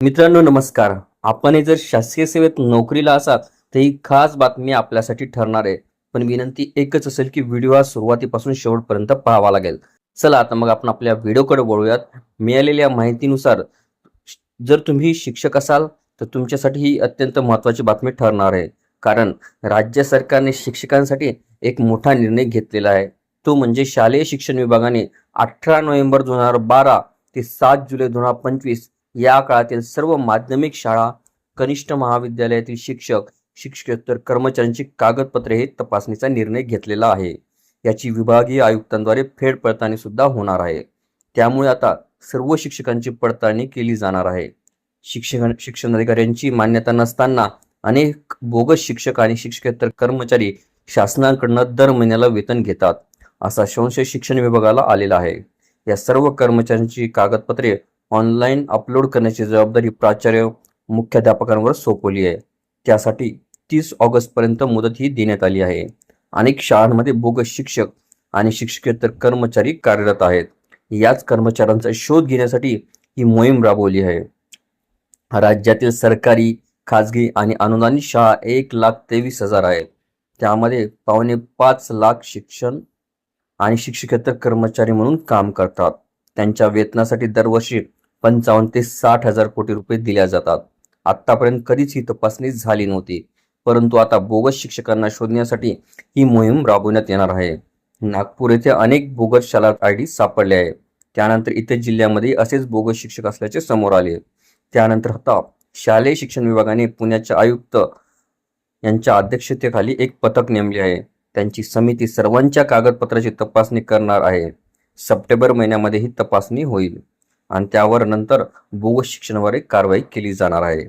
मित्रांनो नमस्कार. आपण हे जर शासकीय सेवेत नोकरीला असाल तर ही खास बातमी आपल्यासाठी ठरणार आहे. पण विनंती एकच असेल की व्हिडिओ हा सुरुवातीपासून शेवटपर्यंत पाहावा लागेल. चला आता मग आपण आपल्या व्हिडिओकडे वळूयात. मिळालेल्या माहितीनुसार जर तुम्ही शिक्षक असाल तर तुमच्यासाठी ही अत्यंत महत्त्वाची बातमी ठरणार आहे. कारण राज्य सरकारने शिक्षकांसाठी एक मोठा निर्णय घेतलेला आहे. तो म्हणजे शालेय शिक्षण विभागाने अठरा नोव्हेंबर दोन हजार बारा ते सात जुलै दोन हजार पंचवीस या काळातील सर्व माध्यमिक शाळा कनिष्ठ महाविद्यालयातील शिक्षक शिक्षकेतर कर्मचाऱ्यांची कागदपत्रे हे तपासणीचा निर्णय घेतलेला आहे. याची विभागीय आयुक्तांद्वारे फेड पडताळणी सुद्धा होणार आहे. त्यामुळे आता सर्व शिक्षकांची पडताळणी केली जाणार आहे. शिक्षण शिक्षण अधिकाऱ्यांची मान्यता नसताना अनेक बोगस शिक्षक आणि शिक्षकेतर कर्मचारी शासनाकडनं दर महिन्याला वेतन घेतात असा संशय शिक्षण विभागाला आलेला आहे. या सर्व कर्मचाऱ्यांची कागदपत्रे ऑनलाईन अपलोड करण्याची जबाबदारी प्राचार्य मुख्याध्यापकांवर सोपवली आहे. त्यासाठी तीस ऑगस्टपर्यंत मुदत ही देण्यात आली आहे. अनेक शाळांमध्ये बोगस शिक्षक आणि शिक्षकेतर कर्मचारी कार्यरत आहेत. याच कर्मचाऱ्यांचा शोध घेण्यासाठी ही मोहीम राबवली आहे. राज्यातील सरकारी खाजगी आणि अनुदानित शाळा एक लाख तेवीस हजार आहेत. त्यामध्ये पावणे पाच लाख शिक्षण आणि शिक्षकेतर कर्मचारी म्हणून काम करतात. त्यांच्या वेतनासाठी दरवर्षी पंचावन्न ते साठ हजार कोटी रुपये दिल्या जातात. आतापर्यंत कधीच ही तपासणी झाली नव्हती परंतु आता बोगस शिक्षकांना शोधण्यासाठी ही मोहीम राबवण्यात येणार आहे. नागपूर येथे अनेक बोगस शाळा आय डी सापडले आहे त्यानंतर इतर जिल्ह्यामध्ये असेच बोगस शिक्षक असल्याचे समोर आले. त्यानंतर आता शालेय शिक्षण विभागाने पुण्याचे आयुक्त यांच्या अध्यक्षतेखाली एक पथक नेमले आहे. त्यांची समिती सर्वांच्या कागदपत्राची तपासणी करणार आहे. सप्टेंबर महिन्यामध्ये ही तपासणी होईल. आणि त्यावर नंतर बोगस शिक्षणावर एक कारवाई केली जाणार आहे.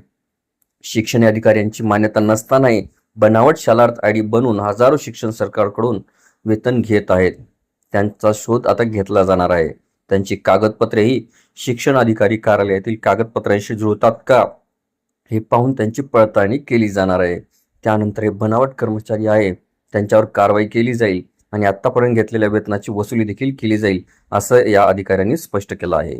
शिक्षण अधिकाऱ्यांची मान्यता नसतानाही बनावट शालार्थ आय डी बनवून हजारो शिक्षण सरकारकडून वेतन घेत आहेत. त्यांचा शोध आता घेतला जाणार आहे. त्यांची कागदपत्रेही शिक्षण अधिकारी कार्यालयातील कागदपत्रांशी जुळतात का हे पाहून त्यांची पडताळणी केली जाणार आहे. त्यानंतर हे बनावट कर्मचारी आहे त्यांच्यावर कारवाई केली जाईल आणि आतापर्यंत घेतलेल्या वेतनाची वसुली देखील केली जाईल असं या अधिकाऱ्यांनी स्पष्ट केलं आहे.